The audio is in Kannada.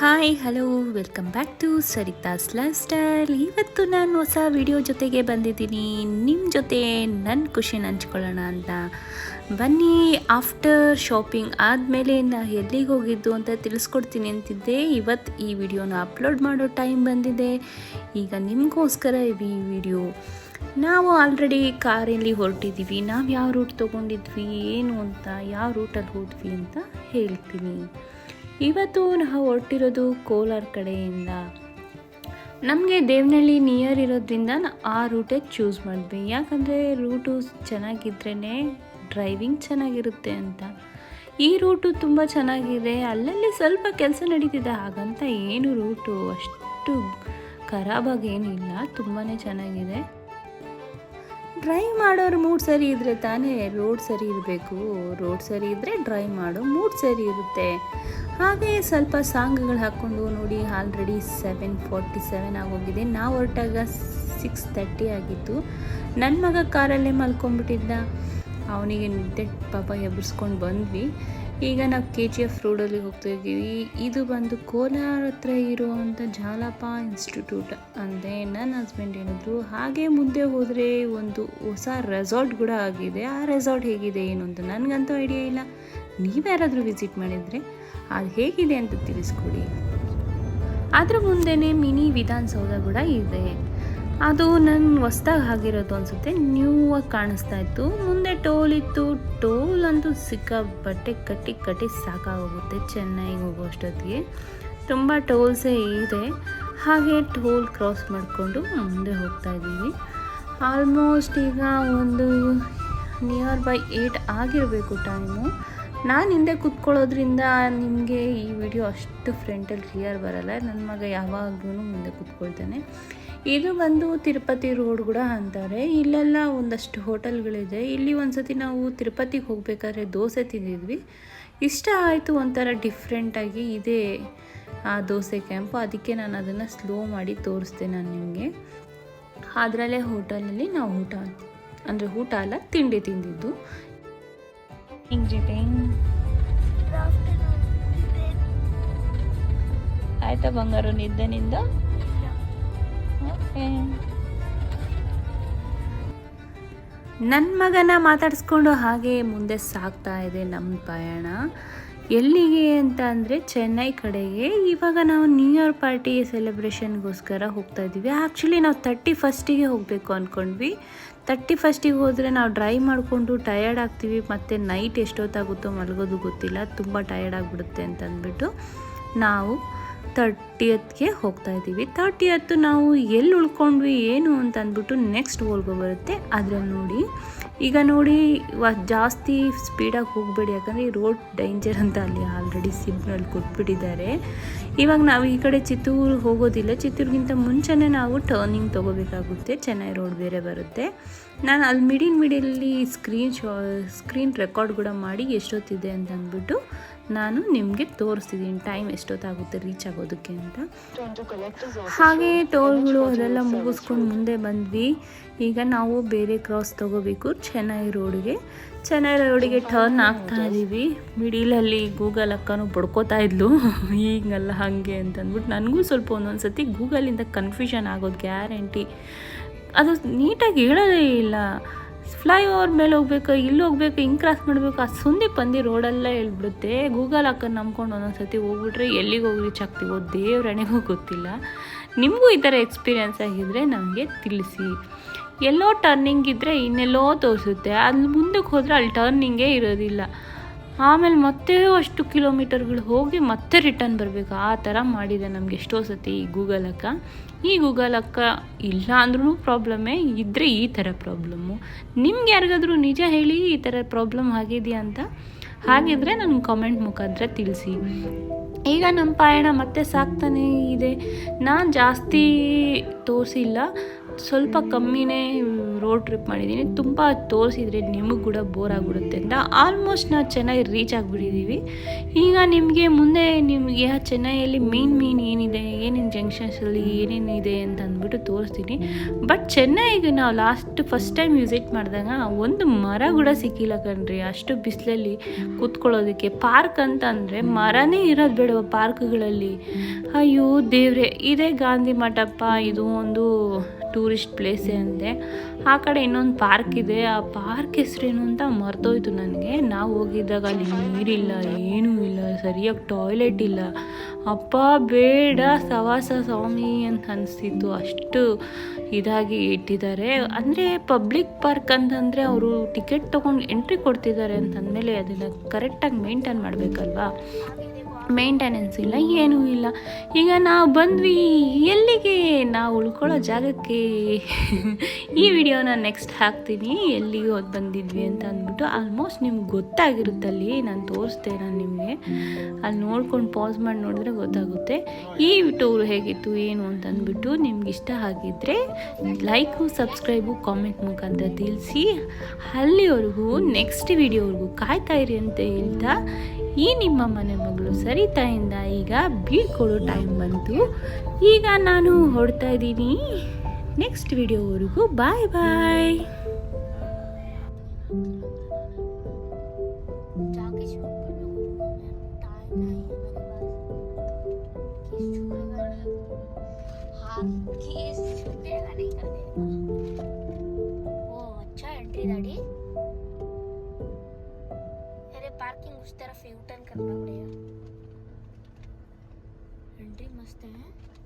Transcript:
Hi hello welcome back to Sarita's lifestyle ಇವತ್ತು ನಾನು ಹೊಸ ವಿಡಿಯೋ ಜೊತೆಗೆ ಬಂದಿದ್ದೀನಿ. ನಿಮ್ಮ ಜೊತೆ ನನ್ನ ಖುಷಿನ ಹಂಚ್ಕೊಳ್ಳೋಣ ಅಂತ. ಬನ್ನಿ ಆಫ್ಟರ್ ಶಾಪಿಂಗ್ ಆದಮೇಲೆ ನಾ ಎಲ್ಲಿಗೆ ಹೋಗಿದ್ದು ಅಂತ ತಿಳಿಸ್ಕೊಡ್ತೀನಿ ಅಂತಿದ್ದೆ. ಇವತ್ತು ಈ ವಿಡಿಯೋನ ಅಪ್ಲೋಡ್ ಮಾಡೋ ಟೈಮ್ ಬಂದಿದೆ. ಈಗ ನಿಮಗೋಸ್ಕರ ಈ ವಿಡಿಯೋ ನಾವು ಆಲ್ರೆಡಿ ಕಾರಲ್ಲಿ ಹೊರಟಿದ್ದೀವಿ ನಾವು ಯಾವ ರೂಟ್ ತೊಗೊಂಡಿದ್ವಿ, ಏನು ಅಂತ, ಯಾವ ರೂಟಲ್ಲಿ ಹೋದ್ವಿ ಅಂತ ಹೇಳ್ತೀನಿ. ಇವತ್ತು ನಾವು ಹೊರಟಿರೋದು ಕೋಲಾರ ಕಡೆಯಿಂದ. ನಮಗೆ ದೇವನಹಳ್ಳಿ ನಿಯರ್ ಇರೋದ್ರಿಂದ ಆ ರೂಟೇ ಚೂಸ್ ಮಾಡಿದ್ವಿ. ಯಾಕಂದರೆ ರೂಟು ಚೆನ್ನಾಗಿದ್ರೇ ಡ್ರೈವಿಂಗ್ ಚೆನ್ನಾಗಿರುತ್ತೆ ಅಂತ. ಈ ರೂಟು ತುಂಬ ಚೆನ್ನಾಗಿದೆ. ಅಲ್ಲಲ್ಲಿ ಸ್ವಲ್ಪ ಕೆಲಸ ನಡೀತಿದೆ. ಹಾಗಂತ ಏನು ರೂಟು ಅಷ್ಟು ಖರಾಬಾಗೇನಿಲ್ಲ ತುಂಬಾ ಚೆನ್ನಾಗಿದೆ. ಡ್ರೈವ್ ಮಾಡೋರು ಮೂಡ್ ಸರಿ ಇದ್ದರೆ ತಾನೇ ರೋಡ್ ಸರಿ ಇರಬೇಕು. ರೋಡ್ ಸರಿ ಇದ್ದರೆ ಡ್ರೈವ್ ಮಾಡೋ ಮೂಡ್ ಸರಿ ಇರುತ್ತೆ. ಹಾಗೆ ಸ್ವಲ್ಪ ಸಾಂಗ್ಗಳು ಹಾಕ್ಕೊಂಡು ನೋಡಿ ಆಲ್ರೆಡಿ ಸೆವೆನ್ ಫಾರ್ಟಿ ಸೆವೆನ್ ಆಗೋಗಿದೆ. ನಾವು ಹೊರಟಾಗ ಸಿಕ್ಸ್ ತರ್ಟಿ ಆಗಿತ್ತು. ನನ್ನ ಮಗ ಕಾರಲ್ಲೇ ಮಲ್ಕೊಂಡ್ಬಿಟ್ಟಿದ್ದ. ಅವನಿಗೆ ನಿದ್ದೆ ಪಾಪ ಎಬ್ಬಿಸ್ಕೊಂಡು ಬಂದ್ವಿ. ಈಗ ನಾವು ಕೆ ಜಿ ಎಫ್ ರೋಡಲ್ಲಿ ಹೋಗ್ತಾ ಇದ್ದೀವಿ. ಇದು ಬಂದು ಕೋಲಾರ ಹತ್ರ ಇರುವಂಥ ಜಾಲಪ ಇನ್ಸ್ಟಿಟ್ಯೂಟ್ ಅಂದರೆ ನನ್ನ ಹಸ್ಬೆಂಡ್ ಏನಿದ್ರು. ಹಾಗೆ ಮುಂದೆ ಹೋದರೆ ಒಂದು ಹೊಸ ರೆಸಾರ್ಟ್ ಕೂಡ ಆಗಿದೆ. ಆ ರೆಸಾರ್ಟ್ ಹೇಗಿದೆ ಏನು ಅಂತ ನನಗಂತೂ ಐಡಿಯಾ ಇಲ್ಲ. ನೀವ್ಯಾರಾದರೂ ವಿಸಿಟ್ ಮಾಡಿದರೆ ಅದು ಹೇಗಿದೆ ಅಂತ ತಿಳಿಸ್ಕೊಡಿ. ಅದ್ರ ಮುಂದೆನೇ ಮಿನಿ ವಿಧಾನಸೌಧ ಕೂಡ ಇದೆ. ಅದು ನನ್ನ ಹೊಸ್ದಾಗಿ ಆಗಿರೋದು ಅನಿಸುತ್ತೆ. ನ್ಯೂ ಆಗಿ ಕಾಣಿಸ್ತಾ ಇತ್ತು. ಮುಂದೆ ಟೋಲ್ ಇತ್ತು. ಟೋಲ್ ಅಂತೂ ಸಿಕ್ಕಾಬಟ್ಟೆ ಕಟ್ಟಿ ಕಟ್ಟಿ ಸಾಕಾಗೋಗುತ್ತೆ ಚೆನ್ನೈಗೆ ಹೋಗೋ ಅಷ್ಟೊತ್ತಿಗೆ. ತುಂಬ ಟೋಲ್ಸೇ ಇದೆ. ಹಾಗೆ ಟೋಲ್ ಕ್ರಾಸ್ ಮಾಡಿಕೊಂಡು ಮುಂದೆ ಹೋಗ್ತಾ ಇದ್ದೀವಿ. ಆಲ್ಮೋಸ್ಟ್ ಈಗ ಒಂದು ನಿಯರ್ ಬೈ ಏಯ್ಟ್ ಆಗಿರಬೇಕು ಟೈಮು. ನಾನು ಹಿಂದೆ ಕೂತ್ಕೊಳ್ಳೋದ್ರಿಂದ ನಿಮಗೆ ಈ ವಿಡಿಯೋ ಅಷ್ಟು ಫ್ರೆಂಟಲ್ಲಿ ಕ್ಲಿಯರ್ ಬರಲ್ಲ. ನನ್ನ ಮಗ ಯಾವಾಗ್ಲೂ ಮುಂದೆ ಕೂತ್ಕೊಳ್ತಾನೆ. ಇದು ಬಂದು ತಿರುಪತಿ ರೋಡ್ ಕೂಡ ಅಂತಾರೆ. ಇಲ್ಲೆಲ್ಲ ಒಂದಷ್ಟು ಹೋಟೆಲ್ಗಳಿದೆ. ಇಲ್ಲಿ ಒಂದ್ಸತಿ ನಾವು ತಿರುಪತಿಗೆ ಹೋಗ್ಬೇಕಾದ್ರೆ ದೋಸೆ ತಿಂದಿದ್ವಿ. ಇಷ್ಟ ಆಯಿತು ಒಂಥರ ಡಿಫ್ರೆಂಟಾಗಿ ಇದೆ ಆ ದೋಸೆ ಕ್ಯಾಂಪು ಅದಕ್ಕೆ ನಾನು ಅದನ್ನು ಸ್ಲೋ ಮಾಡಿ ತೋರಿಸ್ದೆ ನಾನು ನಿಮಗೆ. ಅದರಲ್ಲೇ ಹೋಟೆಲಲ್ಲಿ ನಾವು ಊಟ ಅಂದರೆ ಊಟ ಅಲ್ಲ ತಿಂಡಿ ತಿಂದಿದ್ದು. ಆಯಿತಾ ಬಂಗಾರು ನಿದ್ದೆ ನಿಂದ ನನ್ನ ಮಗನ ಮಾತಾಡಿಸ್ಕೊಂಡು ಹಾಗೆ ಮುಂದೆ ಸಾಗ್ತಾ ಇದೆ ನಮ್ಮ ಪಯಣ. ಎಲ್ಲಿಗೆ ಅಂತ ಅಂದರೆ ಚೆನ್ನೈ ಕಡೆಗೆ. ಇವಾಗ ನಾವು ನ್ಯೂ ಇಯರ್ ಪಾರ್ಟಿ ಸೆಲೆಬ್ರೇಷನ್ಗೋಸ್ಕರ ಹೋಗ್ತಾ ಇದ್ದೀವಿ. ಆ್ಯಕ್ಚುಲಿ ನಾವು ತರ್ಟಿ ಫಸ್ಟಿಗೆ ಹೋಗಬೇಕು ಅಂದ್ಕೊಂಡ್ವಿ ತರ್ಟಿ ಫಸ್ಟಿಗೆ ಹೋದರೆ ನಾವು ಡ್ರೈವ್ ಮಾಡಿಕೊಂಡು ಟಯರ್ಡ್ ಆಗ್ತೀವಿ. ಮತ್ತು ನೈಟ್ ಎಷ್ಟೊತ್ತಾಗುತ್ತೋ ಮಲಗೋದು ಗೊತ್ತಿಲ್ಲ. ತುಂಬ ಟಯರ್ಡ್ ಆಗಿಬಿಡುತ್ತೆ ಅಂತ ಅಂದ್ಬಿಟ್ಟು ನಾವು ತರ್ಟಿಯತ್ಗೆ ಹೋಗ್ತಾ ಇದ್ದೀವಿ. ತರ್ಟಿಯತ್ತು ನಾವು ಎಲ್ಲಿ ಉಳ್ಕೊಂಡ್ವಿ, ಏನು ಅಂತ ಅಂದ್ಬಿಟ್ಟು ನೆಕ್ಸ್ಟ್ ಓಲ್ಗೋ ಬರುತ್ತೆ. ಅದ್ರಲ್ಲಿ ನೋಡಿ, ಈಗ ನೋಡಿ ಜಾಸ್ತಿ ಸ್ಪೀಡಾಗಿ ಹೋಗಬೇಡಿ. ಯಾಕಂದರೆ ಈ ರೋಡ್ ಡೇಂಜರ್ ಅಂತ ಅಲ್ಲಿ ಆಲ್ರೆಡಿ ಸಿಗ್ನಲ್ ಕೊಟ್ಬಿಟ್ಟಿದ್ದಾರೆ. ಇವಾಗ ನಾವು ಈ ಕಡೆ ಚಿತ್ತೂರು ಹೋಗೋದಿಲ್ಲ. ಚಿತ್ತೂರಿಗಿಂತ ಮುಂಚೆನೇ ನಾವು ಟರ್ನಿಂಗ್ ತೊಗೋಬೇಕಾಗುತ್ತೆ. ಚೆನ್ನೈ ರೋಡ್ ಬೇರೆ ಬರುತ್ತೆ. ನಾನು ಅಲ್ಲಿ ಮಿಡಿಲ್ ಮಿಡಿಯಲ್ಲಿ ಸ್ಕ್ರೀನ್ ಶಾ ಸ್ಕ್ರೀನ್ ರೆಕಾರ್ಡ್ ಕೂಡ ಮಾಡಿ ಎಷ್ಟೊತ್ತಿದೆ ಅಂತ ಅಂದ್ಬಿಟ್ಟು ನಾನು ನಿಮಗೆ ತೋರಿಸ್ತಿದ್ದೀನಿ ಟೈಮ್ ಎಷ್ಟೊತ್ತಾಗುತ್ತೆ ರೀಚ್ ಆಗೋದಕ್ಕೆ ಅಂತ. ಹಾಗೆ ಟೋಲ್ಗಳು ಅದೆಲ್ಲ ಮುಗಿಸ್ಕೊಂಡು ಮುಂದೆ ಬಂದ್ವಿ. ಈಗ ನಾವು ಬೇರೆ ಕ್ರಾಸ್ ತೊಗೋಬೇಕು ಚೆನ್ನೈ ರೋಡ್ಗೆ ಚೆನ್ನೈ ರೋಡಿಗೆ ಟರ್ನ್ ಆಗ್ತಾ ಇದ್ದೀವಿ ಮಿಡಿಲಲ್ಲಿ ಗೂಗಲ್ ಅಕ್ಕನೂ ಬಡ್ಕೋತಾ ಇದ್ಲು. ಈಗಲ್ಲ ಹಾಗೆ ಅಂತ ಅಂದ್ಬಿಟ್ಟು ನನಗೂ ಸ್ವಲ್ಪ ಒಂದೊಂದು ಸತಿ ಗೂಗಲಿಂದ ಕನ್ಫ್ಯೂಷನ್ ಆಗೋದು ಗ್ಯಾರಂಟಿ ಅದು ನೀಟಾಗಿ ಹೇಳೋದೇ ಇಲ್ಲ. ಫ್ಲೈ ಓವರ್ ಮೇಲೆ ಹೋಗ್ಬೇಕು, ಇಲ್ಲಿ ಹೋಗ್ಬೇಕು, ಹಿಂಗೆ ಕ್ರಾಸ್ ಮಾಡಬೇಕು, ಆ ಸುಂದಿ ಪಂದಿ ರೋಡೆಲ್ಲ ಹೇಳ್ಬಿಡುತ್ತೆ ಗೂಗಲ್ ಹಾಕೊಂಡು ನಂಬ್ಕೊಂಡು ಒಂದೊಂದು ಸತಿ ಹೋಗ್ಬಿಟ್ರೆ ಎಲ್ಲಿಗೆ ಹೋಗಿ ರೀಚ್ ಆಗ್ತೀವೋ ದೇವ್ರಣೆಗೂ ಗೊತ್ತಿಲ್ಲ. ನಿಮಗೂ ಈ ಥರ ಎಕ್ಸ್ಪೀರಿಯೆನ್ಸ್ ಆಗಿದ್ದರೆ ನಮಗೆ ತಿಳಿಸಿ. ಎಲ್ಲೋ ಟರ್ನಿಂಗ್ ಇದ್ದರೆ ಇನ್ನೆಲ್ಲೋ ತೋರಿಸುತ್ತೆ. ಅಲ್ಲಿ ಮುಂದಕ್ಕೆ ಹೋದರೆ ಅಲ್ಲಿ ಟರ್ನಿಂಗೇ ಇರೋದಿಲ್ಲ. ಆಮೇಲೆ ಮತ್ತೆ ಅಷ್ಟು ಕಿಲೋಮೀಟರ್ಗಳು ಹೋಗಿ ಮತ್ತೆ ರಿಟರ್ನ್ ಬರಬೇಕು. ಆ ಥರ ಮಾಡಿದೆ ನಮಗೆ ಎಷ್ಟೋ ಸತಿ ಈ ಗೂಗಲ್ ಅಕ್ಕ. ಈ ಗೂಗಲ್ ಅಕ್ಕ ಇಲ್ಲ ಅಂದ್ರೂ ಪ್ರಾಬ್ಲಮ್ಮೇ ಇದ್ದರೆ ಈ ಥರ ಪ್ರಾಬ್ಲಮ್ಮು ನಿಮ್ಗೆ ಯಾರಿಗಾದ್ರೂ ನಿಜ ಹೇಳಿ ಈ ಥರ ಪ್ರಾಬ್ಲಮ್ ಆಗಿದೆಯಾ ಅಂತ? ಹಾಗಿದ್ರೆ ನನಗೆ ಕಾಮೆಂಟ್ ಮುಖಾಂತರ ತಿಳಿಸಿ. ಈಗ ನಮ್ಮ ಪಯಣ ಮತ್ತೆ ಸಾಕ್ತಾನೇ ಇದೆ. ನಾನು ಜಾಸ್ತಿ ತೋರಿಸಿಲ್ಲ. ಸ್ವಲ್ಪ ಕಮ್ಮಿನೇ ರೋಡ್ ಟ್ರಿಪ್ ಮಾಡಿದ್ದೀನಿ. ತುಂಬ ತೋರಿಸಿದ್ರೆ ನಿಮಗೆ ಕೂಡ ಬೋರ್ ಆಗಿಬಿಡುತ್ತೆ ಅಂತ ಆಲ್ಮೋಸ್ಟ್ ನಾವು ಚೆನ್ನೈ ರೀಚ್ ಆಗಿಬಿಟ್ಟಿದ್ದೀವಿ ಈಗ ನಿಮಗೆ ಮುಂದೆ ನಿಮಗೆ ಚೆನ್ನೈಯಲ್ಲಿ ಮೇನ್ ಮೇನ್ ಏನಿದೆ, ಏನೇನು ಜಂಕ್ಷನ್ಸಲ್ಲಿ ಏನೇನಿದೆ ಅಂತ ಅಂದ್ಬಿಟ್ಟು ತೋರಿಸ್ತೀನಿ. ಬಟ್ ಚೆನ್ನೈಗೆ ನಾವು ಲಾಸ್ಟ್ ಫಸ್ಟ್ ಟೈಮ್ ವಿಸಿಟ್ ಮಾಡಿದಾಗ ಒಂದು ಮರ ಕೂಡ ಸಿಕ್ಕಿಲ್ಲ ಕಣ್ರಿ. ಅಷ್ಟು ಬಿಸಿಲಲ್ಲಿ ಕೂತ್ಕೊಳ್ಳೋದಕ್ಕೆ ಪಾರ್ಕ್ ಅಂತ ಅಂದರೆ ಮರನೇ ಇರೋದು ಬೇಡವ ಪಾರ್ಕ್ಗಳಲ್ಲಿ ಅಯ್ಯೋ ದೇವ್ರೆ, ಇದೇ ಗಾಂಧಿ ಮಠಪ್ಪ. ಇದು ಒಂದು ಟೂರಿಸ್ಟ್ ಪ್ಲೇಸೇ ಅಂತೆ ಆ ಕಡೆ ಇನ್ನೊಂದು ಪಾರ್ಕ್ ಇದೆ. ಆ ಪಾರ್ಕ್ ಹೆಸರೇನು ಅಂತ ಮರ್ತೋಯ್ತು ನನಗೆ. ನಾವು ಹೋಗಿದ್ದಾಗ ಅಲ್ಲಿ ನೀರಿಲ್ಲ, ಏನೂ ಇಲ್ಲ, ಸರಿಯಾಗಿ ಟಾಯ್ಲೆಟ್ ಇಲ್ಲ. ಅಪ್ಪ ಬೇಡ ಸವಾಸ ಸ್ವಾಮಿ ಅಂತ ಅನಿಸ್ತಿತ್ತು. ಅಷ್ಟು ಇದಾಗಿ ಇಟ್ಟಿದ್ದಾರೆ. ಅಂದರೆ ಪಬ್ಲಿಕ್ ಪಾರ್ಕ್ ಅಂತಂದರೆ ಅವರು ಟಿಕೆಟ್ ತೊಗೊಂಡು ಎಂಟ್ರಿ ಕೊಡ್ತಿದ್ದಾರೆ ಅಂತಂದಮೇಲೆ ಅದನ್ನು ಕರೆಕ್ಟಾಗಿ ಮೇಂಟೈನ್ ಮಾಡಬೇಕಲ್ವಾ? ಮೇಂಟೆನೆನ್ಸ್ ಇಲ್ಲ, ಏನೂ ಇಲ್ಲ. ಈಗ ನಾವು ಬಂದ್ವಿ, ಎಲ್ಲಿಗೆ? ನಾವು ಉಳ್ಕೊಳ್ಳೋ ಜಾಗಕ್ಕೆ. ಈ ವಿಡಿಯೋನ ನೆಕ್ಸ್ಟ್ ಹಾಕ್ತೀನಿ. ಎಲ್ಲಿಗೆ ಹೋಗಿ ಬಂದಿದ್ವಿ ಅಂತ ಅಂದ್ಬಿಟ್ಟು ಆಲ್ಮೋಸ್ಟ್ ನಿಮ್ಗೆ ಗೊತ್ತಾಗಿರುತ್ತಲ್ಲಿ ನಾನು ತೋರಿಸ್ದೆ ನಾನು ನಿಮಗೆ. ಅಲ್ಲಿ ನೋಡ್ಕೊಂಡು ಪಾಸ್ ಮಾಡಿ ನೋಡಿದ್ರೆ ಗೊತ್ತಾಗುತ್ತೆ. ಈ ಟೂರ್ ಹೇಗಿತ್ತು, ಏನು ಅಂತ ಅಂದ್ಬಿಟ್ಟು ನಿಮ್ಗೆ ಇಷ್ಟ ಆಗಿದ್ದರೆ ಲೈಕು ಸಬ್ಸ್ಕ್ರೈಬು ಕಾಮೆಂಟ್ ಮುಖಾಂತರ ತಿಳಿಸಿ. ಅಲ್ಲಿವರೆಗೂ ನೆಕ್ಸ್ಟ್ ವಿಡಿಯೋವರೆಗೂ ಕಾಯ್ತಾ ಇರಿ ಅಂತ ಹೇಳ್ತಾ ಈ ನಿಮ್ಮ ಮನೆ ಮಗಳು ಸರಿತಾಯಿಂದ ಈಗ ಬೀಳ್ಕೊಡೋ ಟೈಮ್ ಬಂತು ಈಗ ನಾನು ಹೊಡ್ತಾ ಇದ್ದೀನಿ ನೆಕ್ಸ್ಟ್ ವಿಡಿಯೋವರೆಗೂ ಬಾಯ್ ಬಾಯ್ जाके शूट कर लो टाइम नहीं है मेरे पास किस छुएगा हाँ किस छुएगा नहीं कर देगा ओ अच्छा एंट्री दाढ़ी पार्किंग उस तरफ़ यू टर्न करना पड़ेगा। एंट्री मस्त है।